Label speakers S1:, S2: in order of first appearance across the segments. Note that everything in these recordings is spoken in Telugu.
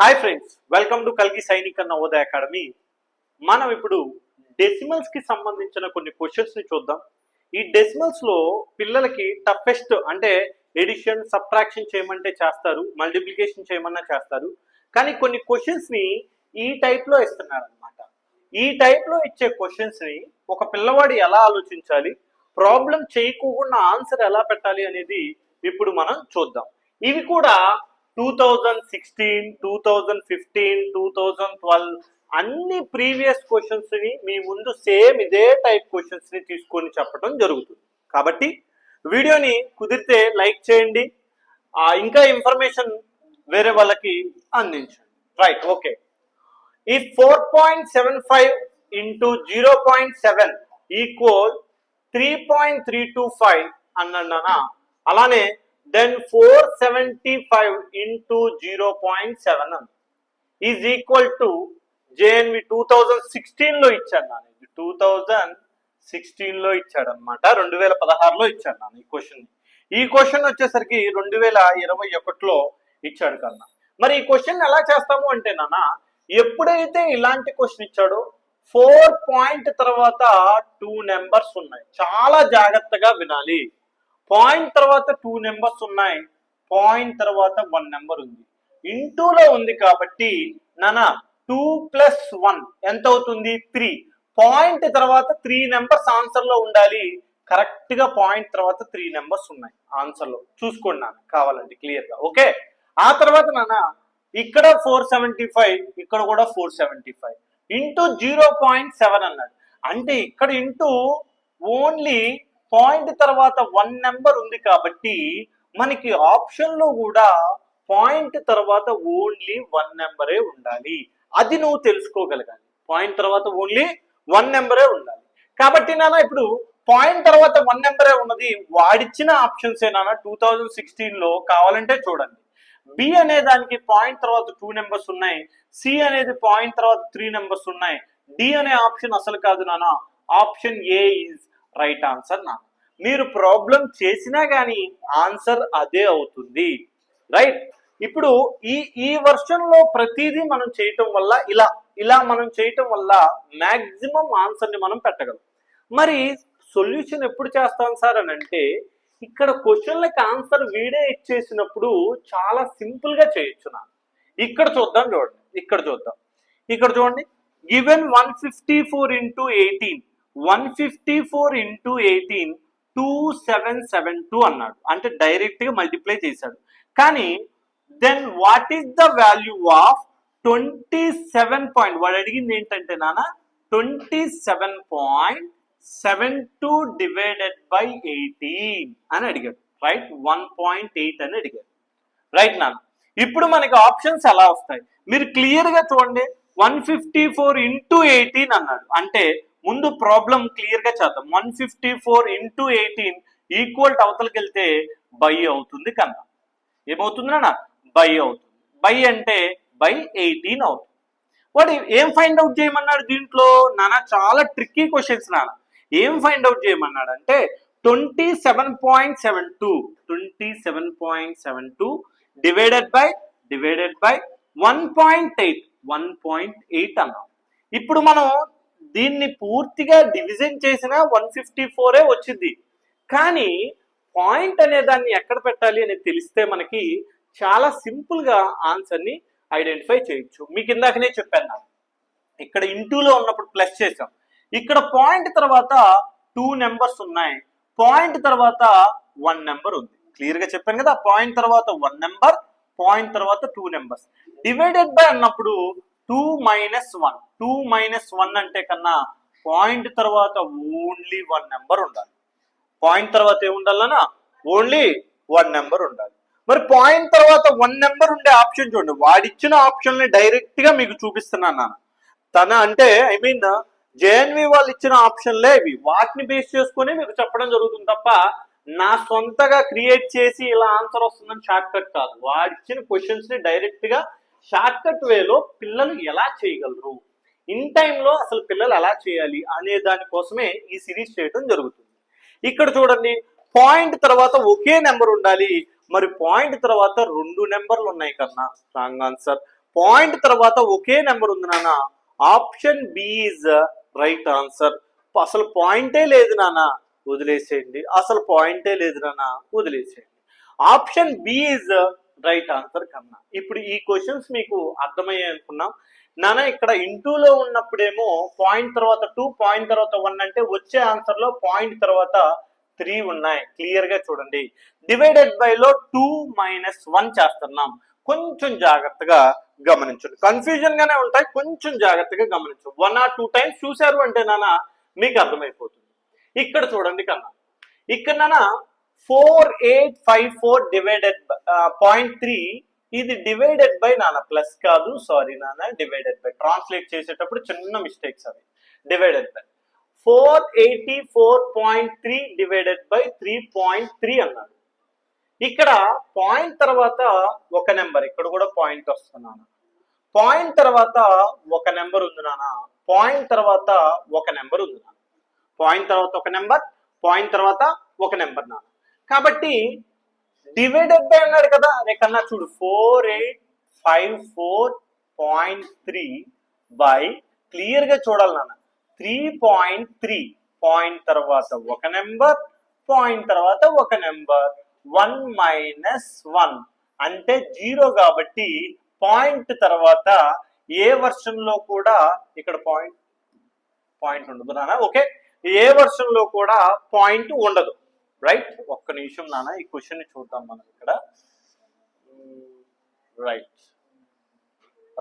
S1: హాయ్ ఫ్రెండ్స్ వెల్కమ్ టు కల్గి సైనిక్ అన్న నవోదయ అకాడమీ మనం ఇప్పుడు డెసిమల్స్కి సంబంధించిన కొన్ని క్వశ్చన్స్ని చూద్దాం. ఈ డెసిమల్స్లో పిల్లలకి టఫెస్ట్ అంటే ఎడిషన్ సబ్ట్రాక్షన్ చేయమంటే చేస్తారు మల్టిప్లికేషన్ చేయమన్నా చేస్తారు. కానీ కొన్ని క్వశ్చన్స్ని ఈ టైప్లో ఇస్తున్నారు అనమాట ఈ టైప్లో ఇచ్చే క్వశ్చన్స్ని ఒక పిల్లవాడు ఎలా ఆలోచించాలి ప్రాబ్లం చేయకోకుండా ఆన్సర్ ఎలా పెట్టాలి అనేది ఇప్పుడు మనం చూద్దాం. ఇవి కూడా two thousand sixteen two thousand fifteen two thousand twelve అన్ని ప్రీవియస్ క్వశ్చన్స్ని మీ ముందు సేమ్ ఇదే టైప్ క్వశ్చన్స్ని తీసుకొని చెప్పడం జరుగుతుంది. కాబట్టి వీడియోని కుదిరితే లైక్ చేయండి. ఇంకా ఇన్ఫర్మేషన్ వేరే వాళ్ళకి అందించండి. Right okay. ఈ four point seven five into zero point seven equal three point three two five అన్నా అలానే then four seventy five into zero point seven అన్న is equal to JNV two thousand సిక్స్టీన్లో ఇచ్చాను నాన్న. ఇది టూ థౌజండ్ సిక్స్టీన్లో ఇచ్చాడు అనమాట రెండు వేల పదహారులో ఇచ్చాడు నాన్న ఈ క్వశ్చన్ ఈ క్వశ్చన్ వచ్చేసరికి రెండు వేల ఇరవై ఒకటిలో ఇచ్చాడు కన్నా. మరి ఈ క్వశ్చన్ ఎలా చేస్తాము అంటే నాన్న ఎప్పుడైతే ఇలాంటి క్వశ్చన్ ఇచ్చాడో ఫోర్ పాయింట్ తర్వాత టూ నెంబర్స్ ఉన్నాయి. చాలా జాగ్రత్తగా వినాలి. పాయింట్ తర్వాత టూ నెంబర్స్ ఉన్నాయి. పాయింట్ తర్వాత వన్ నెంబర్ ఉంది. ఇంటూలో ఉంది కాబట్టి నానా టూ ప్లస్ వన్ ఎంత అవుతుంది? త్రీ. పాయింట్ తర్వాత త్రీ నెంబర్స్ ఆన్సర్లో ఉండాలి. కరెక్ట్గా పాయింట్ తర్వాత త్రీ నెంబర్స్ ఉన్నాయి ఆన్సర్లో చూసుకోండి నాన్న కావాలండి క్లియర్గా ఓకే? ఆ తర్వాత నాన్న ఇక్కడ ఫోర్ సెవెంటీ ఫైవ్ ఇక్కడ కూడా four seventy five. Into zero point seven అన్నాడు. అంటే ఇక్కడ ఇంటూ ఓన్లీ పాయింట్ తర్వాత వన్ నెంబర్ ఉంది కాబట్టి మనకి ఆప్షన్లో కూడా పాయింట్ తర్వాత ఓన్లీ వన్ నెంబరే ఉండాలి. అది నువ్వు తెలుసుకోగలగాలి. పాయింట్ తర్వాత ఓన్లీ వన్ నెంబరే ఉండాలి. కాబట్టి నాన్న ఇప్పుడు పాయింట్ తర్వాత వన్ నెంబరే ఉన్నది వాడిచ్చిన ఆప్షన్స్ ఏనా టూ థౌజండ్ సిక్స్టీన్లో కావాలంటే చూడండి. బి అనే దానికి పాయింట్ తర్వాత టూ నెంబర్స్ ఉన్నాయి. సి అనేది పాయింట్ తర్వాత త్రీ నెంబర్స్ ఉన్నాయి. డి అనే ఆప్షన్ అసలు కాదు నాన్న. Option A is right answer నా. మీరు ప్రాబ్లం చేసినా కానీ ఆన్సర్ అదే అవుతుంది. రైట్? ఇప్పుడు ఈ ఈ వర్షన్లో ప్రతిదీ మనం చేయటం వల్ల ఇలా ఇలా మనం చేయటం వల్ల మ్యాక్సిమం ఆన్సర్ని మనం పెట్టగలం. మరి సొల్యూషన్ ఎప్పుడు చేస్తాం సార్ అని అంటే ఇక్కడ క్వశ్చన్లకి ఆన్సర్ వీడే ఇచ్చేసినప్పుడు చాలా సింపుల్గా చేయొచ్చు నా. ఇక్కడ చూద్దాం చూడండి ఇక్కడ చూద్దాం. ఇక్కడ చూడండి. Given one fifty four into eighteen. One fifty four into eighteen two seven seven two అన్నాడు. అంటే డైరెక్ట్గా మల్టిప్లై చేశాడు. కానీ then what is the value of twenty seven point వాడు అడిగింది ఏంటంటే నాన్న twenty seven point seven two divided by eighteen అని అడిగాడు. రైట్? వన్ పాయింట్ ఎయిట్ అని అడిగాడు. రైట్ నాన్న? ఇప్పుడు మనకి ఆప్షన్స్ ఎలా వస్తాయి? మీరు క్లియర్గా చూడండి. One fifty four into eighteen అన్నాడు. అంటే ముందు ప్రాబ్లం క్లియర్గా చేద్దాం. One fifty four into eighteen equal అవతలకి వెళ్తే బై అవుతుంది కన్నా. ఏమవుతుంది నాన్న? బై అవుతుంది. బై అంటే బై ఎయిటీన్ అవుతుంది. వాడు ఏం ఫైండ్ అవుట్ చేయమన్నాడు దీంట్లో? నాన్న చాలా ట్రిక్కీ క్వశ్చన్స్ నాన్న. ఏం ఫైండ్ అవుట్ చేయమన్నాడు అంటే twenty seven point seven two twenty seven point seven two divided by divided by one point eight one point eight అన్నాం. ఇప్పుడు మనం దీన్ని పూర్తిగా డివిజన్ చేసిన వన్ ఫిఫ్టీ ఫోరే వచ్చింది. కానీ పాయింట్ అనే దాన్ని ఎక్కడ పెట్టాలి అనేది తెలిస్తే మనకి చాలా సింపుల్గా ఆన్సర్ని ఐడెంటిఫై చేయొచ్చు. మీకు ఇందాకనే చెప్పాను నాకు. ఇక్కడ ఇంటూలో ఉన్నప్పుడు ప్లస్ చేసాం ఇక్కడ పాయింట్ తర్వాత టూ నెంబర్స్ ఉన్నాయి. పాయింట్ తర్వాత వన్ నెంబర్ ఉంది. క్లియర్గా చెప్పాను కదా? పాయింట్ తర్వాత వన్ నెంబర్ పాయింట్ తర్వాత టూ నెంబర్స్ డివైడెడ్ బై అన్నప్పుడు two minus one. Two minus one అంటే కన్నా పాయింట్ తర్వాత ఓన్లీ వన్ నెంబర్ ఉండాలి. పాయింట్ తర్వాత ఏముండాలన్నా ఓన్లీ వన్ నెంబర్ ఉండాలి. మరి పాయింట్ తర్వాత వన్ నెంబర్ ఉండే ఆప్షన్ చూడండి. వాడిచ్చిన ఆప్షన్ని డైరెక్ట్గా మీకు చూపిస్తున్నాను నాన్న. తన అంటే ఐ మీన్ జేఎన్వి వాళ్ళు ఇచ్చిన ఆప్షన్లే ఇవి. వాటిని బేస్ చేసుకుని మీకు చెప్పడం జరుగుతుంది తప్ప నా సొంతగా క్రియేట్ చేసి ఇలా ఆన్సర్ వస్తుందని షార్ట్ కట్ కాదు. వాడిచ్చిన క్వశ్చన్స్ని డైరెక్ట్గా షార్ట్ కట్ వేలో పిల్లలు ఎలా చేయగలరు? ఇన్ టైంలో అసలు పిల్లలు ఎలా చేయాలి అనే దానికోసమే ఈ సిరీస్ చేయడం జరుగుతుంది. ఇక్కడ చూడండి పాయింట్ తర్వాత ఒకే నెంబర్ ఉండాలి. మరి పాయింట్ తర్వాత రెండు నెంబర్లు ఉన్నాయి కన్నా. Wrong answer. పాయింట్ తర్వాత ఒకే నెంబర్ ఉంది నాన్న. Option B is right answer. అసలు పాయింటే లేదు నాన్న. వదిలేసేయండి. అసలు పాయింటే లేదు నాన్న. వదిలేసేయండి. Option B is right answer కన్నా. ఇప్పుడు ఈ క్వశ్చన్స్ మీకు అర్థమయ్యాయి అనుకున్నాం. నాన్న ఇక్కడ ఇంటూలో ఉన్నప్పుడేమో పాయింట్ తర్వాత టూ పాయింట్ తర్వాత వన్ అంటే వచ్చే ఆన్సర్లో పాయింట్ తర్వాత త్రీ ఉన్నాయి. క్లియర్గా చూడండి. డివైడెడ్ బై లో టూ మైనస్ వన్ చేస్తున్నాం. కొంచెం జాగ్రత్తగా గమనించండి. కన్ఫ్యూజన్ గానే ఉంటాయి. కొంచెం జాగ్రత్తగా గమనించు వన్ ఆర్ టూ టైమ్స్ చూశారు అంటే నాన్న మీకు అర్థమైపోతుంది. ఇక్కడ చూడండి కన్నా. ఇక్కడ నాన్న four eight five four divided point three ఇది డివైడెడ్ బై నాన్న. ప్లస్ కాదు సారీ నాన్న డివైడెడ్ బై ట్రాన్స్లేట్ చేసేటప్పుడు చిన్న మిస్టేక్స్ అవి. Divided by four eighty four point three divided by three point three అన్నాడు. ఇక్కడ పాయింట్ తర్వాత ఒక నెంబర్ ఇక్కడ కూడా పాయింట్ వస్తున్నాను పాయింట్ తర్వాత ఒక నెంబర్ ఉంది నాన్న. పాయింట్ తర్వాత ఒక నెంబర్ ఉంది నాన్న. పాయింట్ తర్వాత ఒక నెంబర్ పాయింట్ తర్వాత ఒక నెంబర్ నాన్న. కాబట్టి డివైడెడ్ బై అన్నాడు కదా రేకన్నా చూడు four eight five four point three by క్లియర్గా చూడాలి నాన్న. త్రీ పాయింట్ త్రీ పాయింట్ తర్వాత ఒక నెంబర్ పాయింట్ తర్వాత ఒక నెంబర్ వన్ మైనస్ వన్ అంటే జీరో కాబట్టి పాయింట్ తర్వాత ఏ వర్షన్లో కూడా ఇక్కడ పాయింట్ పాయింట్ ఉండదు నాన్న ఓకే ఏ వర్షన్లో కూడా పాయింట్ ఉండదు. రైట్ ఒక్క నిమిషం నాన్న ఈ క్వశ్చన్ చూద్దాం మనం ఇక్కడ. రైట్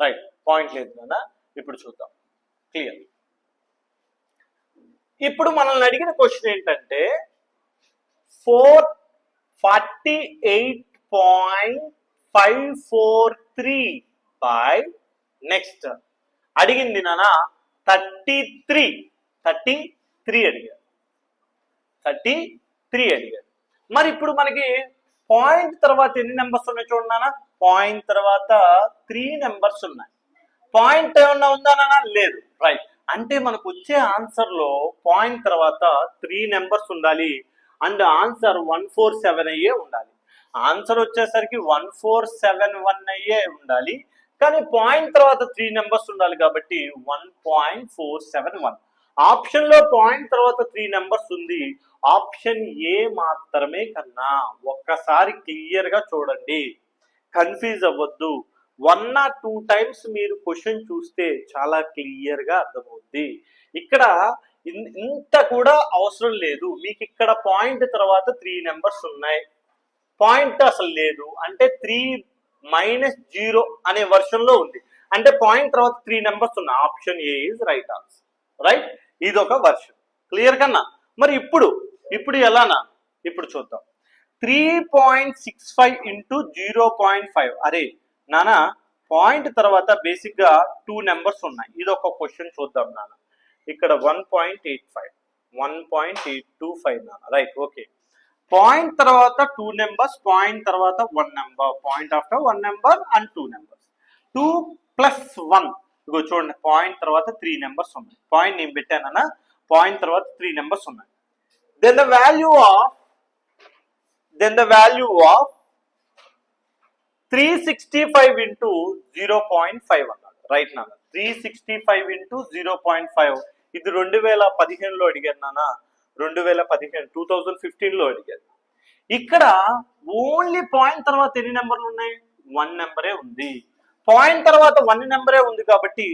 S1: రైట్ పాయింట్ లేదు నాన్న. ఇప్పుడు చూద్దాం. క్లియర్ ఇప్పుడు మనల్ని అడిగిన క్వశ్చన్ ఏంటంటే four forty eight point five four three by next అడిగింది నాన్న థర్టీ త్రీ థర్టీ త్రీ అడిగారు. థర్టీ త్రీ అడిగారు మరి ఇప్పుడు మనకి పాయింట్ తర్వాత ఎన్ని నెంబర్స్ ఉన్నాయి చూడండి పాయింట్ తర్వాత త్రీ నెంబర్స్ ఉన్నాయి. పాయింట్ ఏమన్నా ఉందా లేదు. రైట్. అంటే మనకు వచ్చే ఆన్సర్లో పాయింట్ తర్వాత త్రీ నెంబర్స్ ఉండాలి. And answer one four seven అయ్యే ఉండాలి. ఆన్సర్ వచ్చేసరికి వన్ ఫోర్ సెవెన్ వన్ అయ్యే ఉండాలి. కానీ పాయింట్ తర్వాత త్రీ నెంబర్స్ ఉండాలి కాబట్టి one point four seven one. ఆప్షన్లో పాయింట్ తర్వాత త్రీ నెంబర్స్ ఉంది. ఆప్షన్ ఏ మాత్రమే కన్నా ఒక్కసారి క్లియర్గా చూడండి. కన్ఫ్యూజ్ అవ్వద్దు. వన్ ఆర్ టూ టైమ్స్ మీరు క్వశ్చన్ చూస్తే చాలా క్లియర్గా అర్థమవుద్ది. ఇక్కడ ఇన్- ఇంత కూడా అవసరం లేదు. మీకు ఇక్కడ పాయింట్ తర్వాత త్రీ నెంబర్స్ ఉన్నాయి. పాయింట్ అసలు లేదు. అంటే త్రీ మైనస్ జీరో అనే వర్షన్లో ఉంది. అంటే పాయింట్ తర్వాత త్రీ నెంబర్స్ ఉన్నాయి. Option A is right answer. Right? ఇది ఒక వర్షన్. క్లియర్ కన్నా? మరి ఇప్పుడు ఇప్పుడు ఎలానా? ఇప్పుడు చూద్దాం. Three point six five into zero point five అరే నానా పాయింట్ తర్వాత బేసిక్గా టూ నెంబర్స్ ఉన్నాయి. ఇది ఒక క్వశ్చన్ చూద్దాం నాన్న ఇక్కడ one point eight five one point eight two five నాన్న రైట్ ఓకే పాయింట్ తర్వాత టూ నెంబర్స్ పాయింట్ తర్వాత one number point after one number and two numbers two plus one ఇగో చూడండి పాయింట్ తర్వాత త్రీ నెంబర్స్ ఉన్నాయి. పాయింట్ నేను పెట్టానన్నా పాయింట్ తర్వాత త్రీ నెంబర్స్ ఉన్నాయి. Then the value of then the value of three sixty five into zero point five అన్నాడు. రైట్ నాన్న? Three sixty five into zero point five ఇది రెండు వేల పదిహేనులో అడిగాను నాన్న. రెండు వేల పదిహేను టూ థౌజండ్ ఫిఫ్టీన్లో అడిగాను. ఇక్కడ ఓన్లీ పాయింట్ తర్వాత ఎన్ని నెంబర్లు ఉన్నాయి? వన్ నెంబరే ఉంది. పాయింట్ తర్వాత వన్ నెంబరే ఉంది కాబట్టి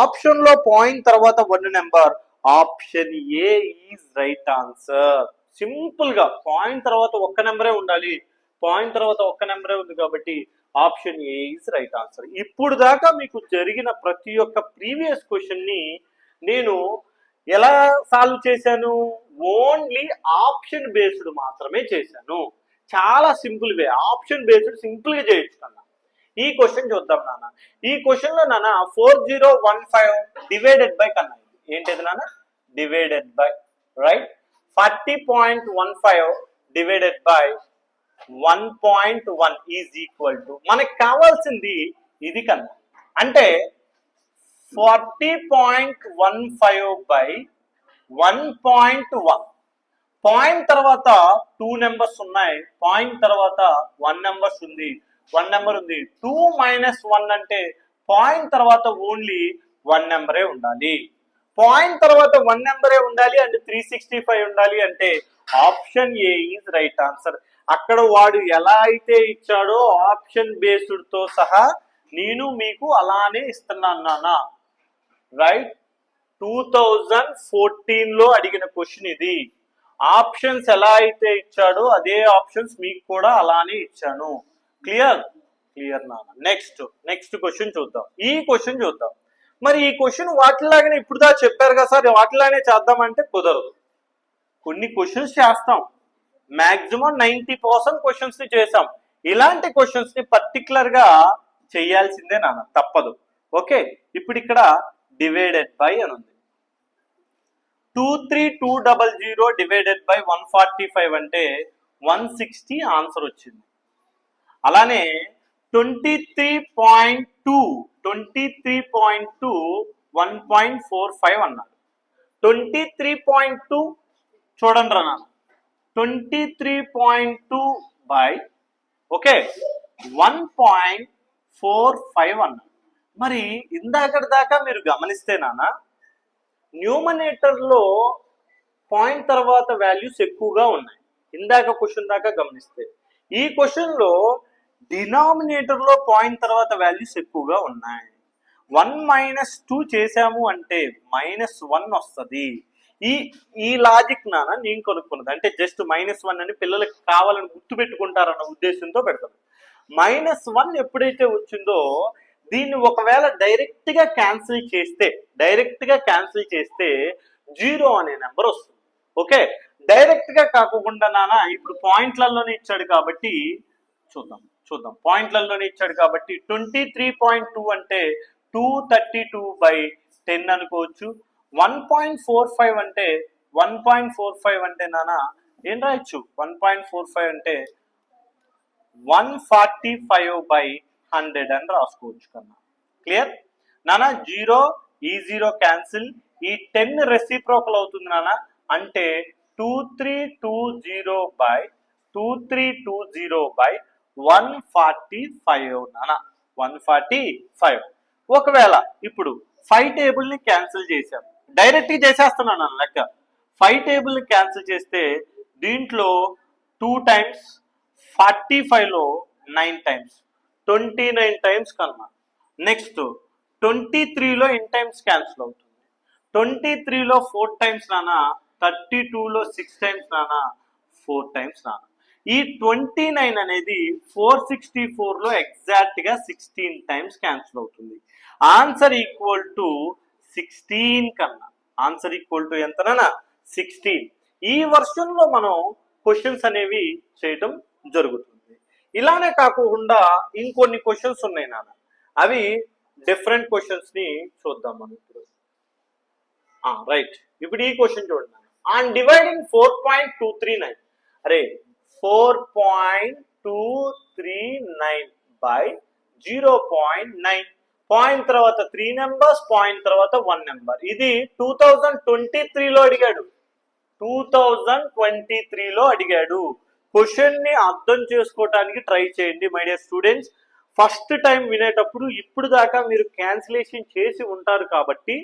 S1: ఆప్షన్లో పాయింట్ తర్వాత one number. Option A is right answer. సింపుల్గా పాయింట్ తర్వాత ఒక్క నెంబరే ఉండాలి. పాయింట్ తర్వాత ఒక్క నెంబరే ఉంది కాబట్టి option A is right answer. ఇప్పుడు దాకా మీకు జరిగిన ప్రతి ఒక్క ప్రీవియస్ క్వశ్చన్ని నేను ఎలా సాల్వ్ చేశాను? ఓన్లీ ఆప్షన్ బేస్డ్ మాత్రమే చేశాను. చాలా సింపుల్ వే. ఆప్షన్ బేస్డ్ సింపుల్గా చేయొచ్చు కన్నా ఈ క్వశ్చన్ చూద్దాం నాన్న. ఈ క్వశ్చన్లో నాన్న four zero one five divided by కన్నా. ఏంటిది నాన్న? Divided by right forty point one five divided by one point one is equal to మనకు కావాల్సింది ఇది కన్నా. అంటే forty point one five by one point one. Point తర్వాత టూ నెంబర్స్ ఉన్నాయి పాయింట్ తర్వాత వన్ నెంబర్స్ ఉంది. వన్ నెంబర్ ఉంది. టూ మైనస్ వన్ అంటే పాయింట్ తర్వాత ఓన్లీ వన్ నెంబరే ఉండాలి. పాయింట్ తర్వాత వన్ నెంబరే ఉండాలి అంటే త్రీ సిక్స్టీ ఫైవ్ ఉండాలి అంటే option A is right answer. అక్కడ వాడు ఎలా అయితే ఇచ్చాడో ఆప్షన్ బేస్డ్తో సహా నేను మీకు అలానే ఇస్తున్నాను నాన్న రైట్? టూ థౌజండ్ ఫోర్టీన్లో అడిగిన క్వశ్చన్ ఇది. ఆప్షన్స్ ఎలా అయితే ఇచ్చాడో అదే ఆప్షన్స్ మీకు కూడా అలానే ఇచ్చాను. క్లియర్ క్లియర్ నాన్న. నెక్స్ట్ నెక్స్ట్ క్వశ్చన్ చూద్దాం. ఈ క్వశ్చన్ చూద్దాం. మరి ఈ క్వశ్చన్ వాటిలాగానే ఇప్పుడు దా చెప్పారు కదా సార్ వాటిలానే చేద్దామంటే కుదరదు. కొన్ని క్వశ్చన్స్ చేస్తాం. మాక్సిమం నైన్టీ పర్సెంట్ క్వశ్చన్స్ని చేసాం ఇలాంటి క్వశ్చన్స్ని పర్టికులర్గా చేయాల్సిందే నాన్న. తప్పదు. ఓకే ఇప్పుడు ఇక్కడ డివైడెడ్ బై అని ఉంది. Two three two double zero divided by one forty five అంటే వన్ సిక్స్టీ ఆన్సర్ వచ్చింది. అలానే twenty three point two twenty three point two one point four five అన్నాడు. ట్వంటీ త్రీ పాయింట్ టూ చూడండి రా నాన్న. Twenty three point two by okay one point four five అన్నాడు. మరి ఇందాకటి దాకా మీరు గమనిస్తే నాన్న న్యూమనేటర్లో పాయింట్ తర్వాత వాల్యూస్ ఎక్కువగా ఉన్నాయి. ఇందాక క్వశ్చన్ దాకా గమనిస్తే. ఈ క్వశ్చన్లో డినామినేటర్లో డినామినేటర్లో పాయింట్ తర్వాత వాల్యూస్ ఎక్కువగా ఉన్నాయి. వన్ మైనస్ టూ చేసాము అంటే మైనస్ వన్ వస్తుంది. ఈ ఈ లాజిక్ నాన్న నేను కొనుక్కున్నది. అంటే జస్ట్ మైనస్ వన్ అని పిల్లలకి కావాలని గుర్తు పెట్టుకుంటారన్న ఉద్దేశంతో పెడతాను మైనస్ వన్ ఎప్పుడైతే వచ్చిందో దీన్ని ఒకవేళ డైరెక్ట్గా క్యాన్సిల్ చేస్తే డైరెక్ట్గా క్యాన్సిల్ చేస్తే జీరో అనే నెంబర్ వస్తుంది. ఓకే డైరెక్ట్గా కాకుండా నాన్న ఇప్పుడు పాయింట్లలోనే ఇచ్చాడు కాబట్టి చూద్దాం. చూద్దాం. పాయింట్లలోనే ఇచ్చాడు కాబట్టి ట్వంటీ త్రీ పాయింట్ టూ అంటే two thirty two by ten అనుకోవచ్చు. వన్ పాయింట్ ఫోర్ ఫైవ్ అంటే వన్ పాయింట్ ఫోర్ ఫైవ్ అంటే నాన్న ఏం రాయొచ్చు? వన్ పాయింట్ ఫోర్ ఫైవ్ అంటే one forty five by hundred అని రాసుకోవచ్చు కన్నా. క్లియర్ నాన్న జీరో ఈ జీరో క్యాన్సిల్ ఈ టెన్ రెసిప్రోకల్ అవుతుంది నాన్న అంటే two three two zero by two three two zero by one forty five నాన్న వన్ ఫార్టీ ఫైవ్ ఒకవేళ ఇప్పుడు ఫైవ్ టేబుల్ని క్యాన్సిల్ చేశాం. డైరెక్ట్గా చేసేస్తున్నాను అన్న లెక్క. ఫైవ్ టేబుల్ని క్యాన్సిల్ చేస్తే దీంట్లో టూ టైమ్స్ ఫార్టీ ఫైవ్లో nine times twenty nine times కన్నా నెక్స్ట్ ట్వంటీ త్రీలో ఎన్ టైమ్స్ క్యాన్సిల్ అవుతుంది. ట్వంటీ త్రీలో ఫోర్ టైమ్స్ నానా థర్టీ టూలో సిక్స్ టైమ్స్ నానా ఫోర్ టైమ్స్ నానా. ఈ ట్వంటీ నైన్ అనేది ఫోర్ సిక్స్టీ ఫోర్లో ఎగ్జాక్ట్గా సిక్స్టీన్ టైమ్స్ క్యాన్సిల్ అవుతుంది. ఆన్సర్ ఈక్వల్ టు సిక్స్టీన్ కన్నా. ఆన్సర్ ఈక్వల్ టు ఎంతనా సిక్స్టీన్. ఈ వర్షంలో మనం క్వశ్చన్స్ అనేవి చేయటం జరుగుతుంది. ఇలానే కాకుండా ఇంకొన్ని క్వశ్చన్స్ ఉన్నాయి నాన్న. అవి డిఫరెంట్ క్వశ్చన్స్ని చూద్దాం మనం ఇప్పుడు. రైట్. ఇప్పుడు ఈ క్వశ్చన్ చూడండి on dividing four point two three nine. అరే four point two three nine by zero point nine. Point తర్వాత త్రీ నెంబర్స్ పాయింట్ తర్వాత వన్ నెంబర్. ఇది టూ థౌజండ్ ట్వంటీ త్రీలో అడిగాడు. టూ థౌజండ్ ట్వంటీ త్రీలో అడిగాడు. క్వశ్చన్ని అర్థం చేసుకోవటానికి ట్రై చేయండి my dear students. First time వినేటప్పుడు ఇప్పుడు దాకా మీరు క్యాన్సిలేషన్ చేసి ఉంటారు కాబట్టి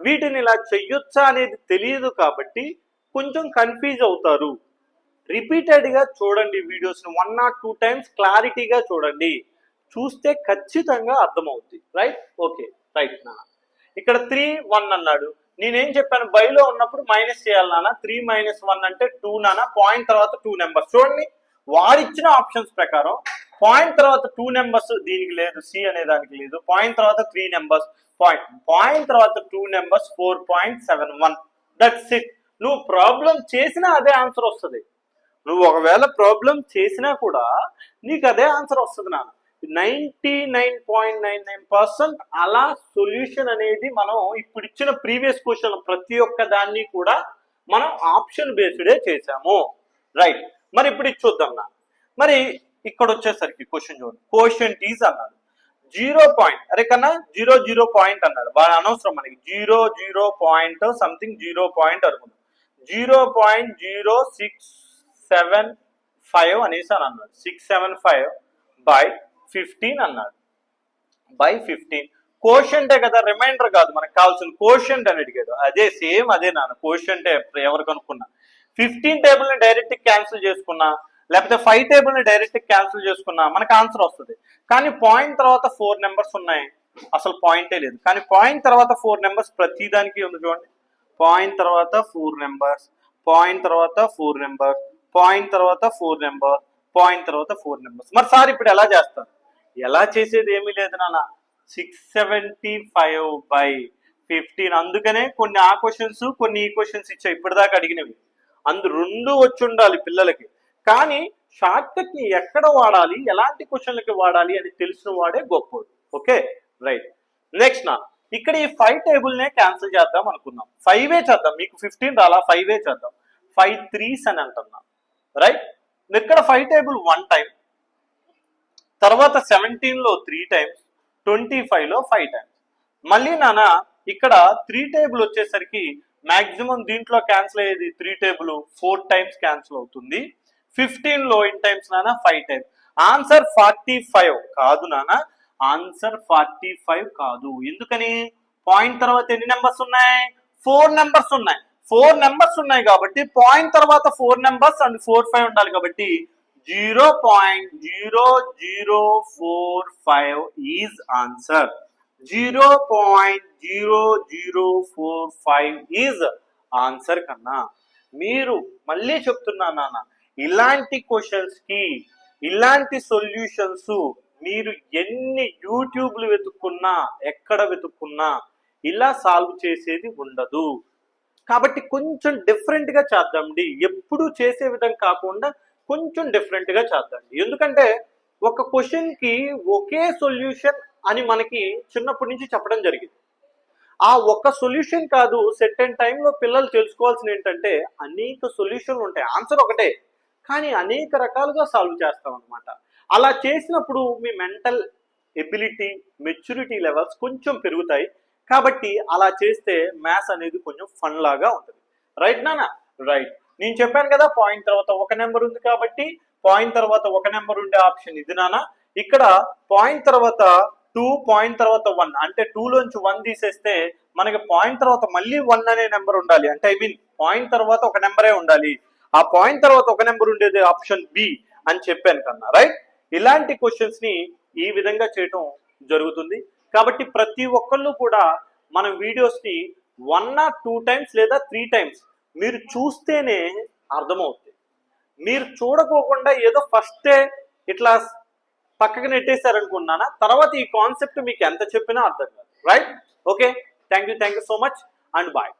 S1: వీటిని ఇలా చెయ్యొచ్చా అనేది తెలియదు కాబట్టి కొంచెం కన్ఫ్యూజ్ అవుతారు. రిపీటెడ్గా చూడండి వీడియోస్ని వన్ నాట్ టూ టైమ్స్ క్లారిటీగా చూడండి. చూస్తే ఖచ్చితంగా అర్థమవుతుంది రైట్ ఓకే రైట్ నా. ఇక్కడ త్రీ వన్ అన్నాడు. నేనేం చెప్పాను? బైలో ఉన్నప్పుడు మైనస్ చేయాలి నాన్న. త్రీ మైనస్ వన్ అంటే టూ నాన్న. పాయింట్ తర్వాత టూ నెంబర్స్ చూడండి. వారిచ్చిన ఆప్షన్స్ ప్రకారం పాయింట్ తర్వాత టూ నెంబర్స్ దీనికి లేదు. సి అనే దానికి లేదు. పాయింట్ తర్వాత త్రీ నెంబర్స్ పాయింట్ పాయింట్ తర్వాత two numbers four point seven one that's it నువ్వు ప్రాబ్లం చేసినా అదే ఆన్సర్ వస్తుంది. నువ్వు ఒకవేళ ప్రాబ్లం చేసినా కూడా నీకు అదే ఆన్సర్ వస్తుంది నాన్న. Ninety nine point nine nine percent అలా సొల్యూషన్ అనేది మనం ఇప్పుడు ఇచ్చిన ప్రీవియస్ క్వశ్చన్ ప్రతి ఒక్క దాన్ని కూడా మనం ఆప్షన్ బేస్డే చేసాము రైట్ మరి ఇప్పుడు ఇది చూద్దాం నా మరి ఇక్కడ వచ్చేసరికి క్వశ్చన్ చూడండి. క్వశ్చన్ టీజ్ అన్నాడు. జీరో పాయింట్ అరే కన్నా జీరో జీరో పాయింట్ అన్నాడు. వాళ్ళ అనవసరం మనకి. Zero zero point something zero point అనుకుందాం. Zero point zero six seven five అనేసి అని అన్నాడు. Six seven five by fifteen అన్నాడు. బై ఫిఫ్టీన్ కోషంటే కదా రిమైండర్ కాదు మనకు కావాల్సిన కోషంట్ అని అడిగాడు అదే సేమ్ అదే నాన్న కోషంటే ఎవరు కనుక్కున్నా. ఫిఫ్టీన్ టేబుల్ని డైరెక్ట్ క్యాన్సిల్ చేసుకున్నా లేకపోతే ఫైవ్ టేబుల్ని డైరెక్ట్ క్యాన్సిల్ చేసుకున్నా మనకు ఆన్సర్ వస్తుంది. కానీ పాయింట్ తర్వాత ఫోర్ నెంబర్స్ ఉన్నాయి. అసలు పాయింటే లేదు. కానీ పాయింట్ తర్వాత ఫోర్ నెంబర్స్ ప్రతి దానికి ఉంది చూడండి. పాయింట్ తర్వాత ఫోర్ నెంబర్స్ పాయింట్ తర్వాత ఫోర్ నెంబర్స్ పాయింట్ తర్వాత ఫోర్ నెంబర్ పాయింట్ తర్వాత ఫోర్ నెంబర్స్. మరి సార్ ఇప్పుడు ఎలా చేస్తారు? ఎలా చేసేది ఏమీ లేదు నాన్న. Six seventy five by fifteen అందుకనే కొన్ని ఆ క్వశ్చన్స్ కొన్ని ఈ క్వశ్చన్స్ ఇచ్చాయి ఇప్పటిదాకా అడిగినవి. అందు రెండు వచ్చి ఉండాలి పిల్లలకి. కానీ షార్ట్ని ఎక్కడ వాడాలి ఎలాంటి క్వశ్చన్లకి వాడాలి అని తెలిసిన వాడే గొప్పోడు. ఓకే? రైట్. నెక్స్ట్ నా ఇక్కడ ఈ ఫైవ్ టేబుల్నే క్యాన్సిల్ చేద్దాం అనుకున్నాం. ఫైవ్ ఏ చేద్దాం. మీకు ఫిఫ్టీన్ రాలా? ఫైవ్ ఏ చేద్దాం. ఫైవ్ త్రీస్ అని అంటున్నా. రైట్ ఇక్కడ ఫైవ్ టేబుల్ వన్ టైం తర్వాత సెవెంటీన్లో త్రీ టైమ్స్ ట్వంటీ ఫైవ్లో ఫైవ్ టైమ్స్ మళ్ళీ నాన్న ఇక్కడ త్రీ టేబుల్ వచ్చేసరికి మాక్సిమం దీంట్లో క్యాన్సిల్ అయ్యేది three table four times cancel అవుతుంది. ఫిఫ్టీన్లో ఇన్ టైమ్స్ నాన్న five times answer forty five కాదు నాన్న. ఆన్సర్ ఫార్టీ ఫైవ్ కాదు. ఎందుకని? పాయింట్ తర్వాత ఎన్ని నెంబర్స్ ఉన్నాయి? ఫోర్ నెంబర్స్ ఉన్నాయి. ఫోర్ నెంబర్స్ ఉన్నాయి కాబట్టి పాయింట్ తర్వాత four numbers and four five ఉండాలి కాబట్టి zero point zero zero four five is answer. Zero point zero zero four five is answer కన్నా మీరు మళ్ళీ చెప్తున్నా నాన్న ఇలాంటి క్వశ్చన్స్కి ఇలాంటి సొల్యూషన్స్ మీరు ఎన్ని యూట్యూబ్లు వెతుక్కున్నా ఎక్కడ వెతుక్కున్నా ఇలా సాల్వ్ చేసేది ఉండదు. కాబట్టి కొంచెం డిఫరెంట్గా చేద్దామండి. ఎప్పుడు చేసే విధం కాకుండా కొంచెం డిఫరెంట్గా ఎందుకంటే ఒక క్వశ్చన్కి ఒకే సొల్యూషన్ అని మనకి చిన్నప్పటి నుంచి చెప్పడం జరిగింది. ఆ ఒక్క సొల్యూషన్ కాదు సెట్ అండ్ టైంలో పిల్లలు తెలుసుకోవాల్సిన ఏంటంటే అనేక సొల్యూషన్లు ఉంటాయి. ఆన్సర్ ఒకటే. కానీ అనేక రకాలుగా సాల్వ్ చేస్తాం అనమాట అలా చేసినప్పుడు మీ మెంటల్ ఎబిలిటీ మెచ్యూరిటీ లెవెల్స్ కొంచెం పెరుగుతాయి. కాబట్టి అలా చేస్తే మ్యాథ్స్ అనేది కొంచెం ఫన్ లాగా ఉంటుంది. రైట్ నానా రైట్ నేను చెప్పాను కదా పాయింట్ తర్వాత ఒక నెంబర్ ఉంది కాబట్టి పాయింట్ తర్వాత ఒక నెంబర్ ఉండే ఆప్షన్ ఇది నానా ఇక్కడ పాయింట్ తర్వాత టూ పాయింట్ తర్వాత వన్ అంటే టూలోంచి వన్ తీసేస్తే మనకి పాయింట్ తర్వాత మళ్ళీ వన్ అనే నెంబర్ ఉండాలి. అంటే ఐ మీన్ పాయింట్ తర్వాత ఒక నెంబరే ఉండాలి. ఆ పాయింట్ తర్వాత ఒక నెంబర్ ఉండేది ఆప్షన్ బి అని చెప్పాను కన్నా. రైట్ ఇలాంటి క్వశ్చన్స్ని ఈ విధంగా చేయటం జరుగుతుంది. కాబట్టి ప్రతి ఒక్కళ్ళు కూడా మన వీడియోస్ని వన్ ఆర్ టూ టైమ్స్ లేదా త్రీ టైమ్స్ మీరు చూస్తేనే అర్థమవుతుంది మీరు చూడకోకుండా ఏదో ఫస్టే ఇట్లా పక్కకి నెట్టేశారనుకున్నానా తర్వాత ఈ కాన్సెప్ట్ మీకు ఎంత చెప్పినా అర్థం కాదు. Right okay thank you thank you so much and bye